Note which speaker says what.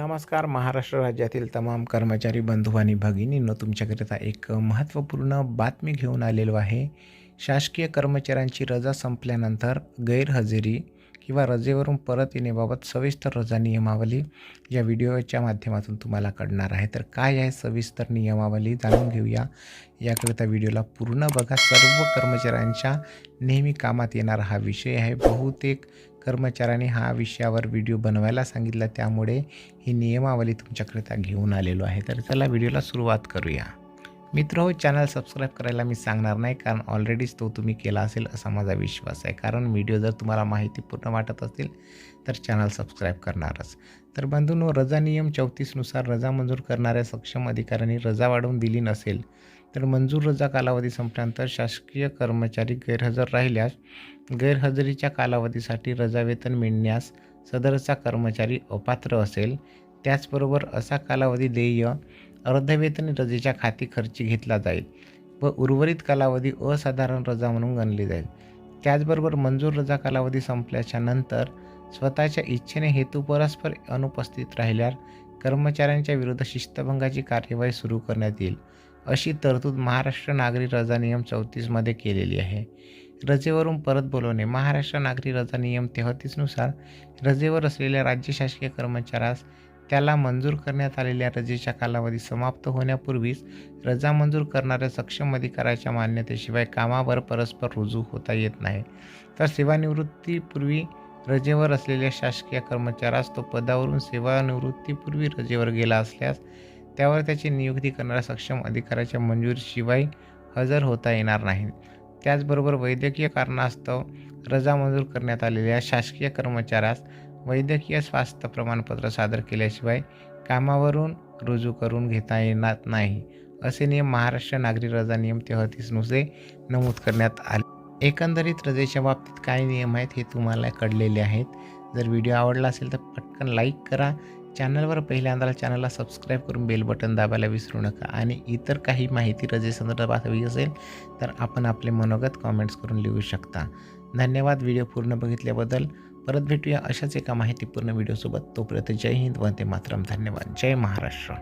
Speaker 1: नमस्कार महाराष्ट्र राज्यातील तमाम कर्मचारी बंधू आणि भगिनींनो तुमच्याकरिता एक महत्त्वपूर्ण बातमी घेऊन आलेलो आहे. शासकीय कर्मचाऱ्यांची रजा संपल्यानंतर गैरहजेरी किंवा रजेवरून परत येण्याबाबत सविस्तर रजा नियमावली या व्हिडिओच्या माध्यमातून तुम्हाला कळणार आहे. तर काय आहे सविस्तर नियमावली जाणून घेऊया. याकरिता व्हिडिओला पूर्ण बघा. सर्व कर्मचाऱ्यांच्या नेहमी कामात येणारा हा विषय आहे. बहुतेक कर्मचाऱ्यांनी हा विषयावर व्हिडिओ बनवायला सांगितला. त्यामुळे ही नियमावली तुमच्याकरिता घेऊन आलेलो आहे. तर चला व्हिडिओला सुरुवात करूया. मित्र हो चॅनल सबस्क्राईब करायला मी सांगणार नाही कारण ऑलरेडीच तो तुम्ही केला असेल असा माझा विश्वास आहे. कारण व्हिडिओ जर तुम्हाला माहिती पूर्ण वाटत असेल तर चॅनल सबस्क्राईब करणारच. तर बंधूंनो रजा नियम चौतीसनुसार रजा मंजूर करणाऱ्या सक्षम अधिकाऱ्यांनी रजा वाढवून दिली नसेल तर मंजूर रजा कालावधी संपल्यानंतर शासकीय कर्मचारी गैरहजर राहिल्यास गैरहजेरीच्या कालावधीसाठी रजावेतन मिळण्यास सदरचा कर्मचारी अपात्र असेल. त्याचबरोबर असा कालावधी देय अर्धवेतन रजेच्या खाती खर्ची घेतला जाईल व उर्वरित कालावधी असाधारण रजा म्हणून गणली जाईल. त्याचबरोबर मंजूर रजा कालावधी संपल्याच्या नंतर स्वतःच्या इच्छेने हेतू परस्पर अनुपस्थित राहिल्यास कर्मचाऱ्यांच्या विरुद्ध शिस्तभंगाची कार्यवाही सुरू करण्यात येईल अशी तरतूद महाराष्ट्र नागरी रजा नियम चौतीसमध्ये केलेली आहे. रजेवरून परत बोलवणे. महाराष्ट्र नागरी रजा नियम तेहतीसनुसार रजेवर असलेल्या राज्य शासकीय कर्मचाऱ्यास त्याला मंजूर करण्यात आलेल्या रजेच्या कालावधी समाप्त होण्यापूर्वीच रजा मंजूर करणाऱ्या सक्षम अधिकाऱ्याच्या मान्यतेशिवाय कामावर परस्पर रुजू होता येत नाही. तर सेवानिवृत्तीपूर्वी रजेवर असलेल्या शासकीय कर्मचाऱ्यास तो पदावरून सेवानिवृत्तीपूर्वी रजेवर गेला असल्यास त्यावर त्याची नियुक्ती करणाऱ्या सक्षम अधिकाऱ्याच्या मंजुरीशिवाय हजर होता येणार नाही. त्याचबरोबर वैद्यकीय कारणास्तव रजा मंजूर करण्यात आलेल्या शासकीय कर्मचाऱ्यास वैद्यकीय स्वास्थ्य प्रमाणपत्र सादर केल्याशिवाय कामावरून रुजू करून घेता येणार नाही असे नियम महाराष्ट्र नागरी रजा नियम तेहतीसनुसार नमूद करण्यात आले. एकंदरीत रजेच्या बाबतीत काय नियम आहेत हे तुम्हाला कळलेले आहेत. जर व्हिडिओ आवडला असेल तर पटकन लाईक करा चॅनलवर पहिल्यांदा चॅनलला सबस्क्राईब करून बेल बटन दाबायला विसरू नका. आणि इतर काही माहिती रजेसंदर्भात हवी असेल तर आपण आपले मनोगत कॉमेंट्स करून लिहू शकता. धन्यवाद. व्हिडिओ पूर्ण बघितल्याबद्दल. परत भेटूया अशाच एका माहितीपूर्ण व्हिडिओसोबत. तोपर्यंत जय हिंद. वंदे मातरम. धन्यवाद. जय महाराष्ट्र.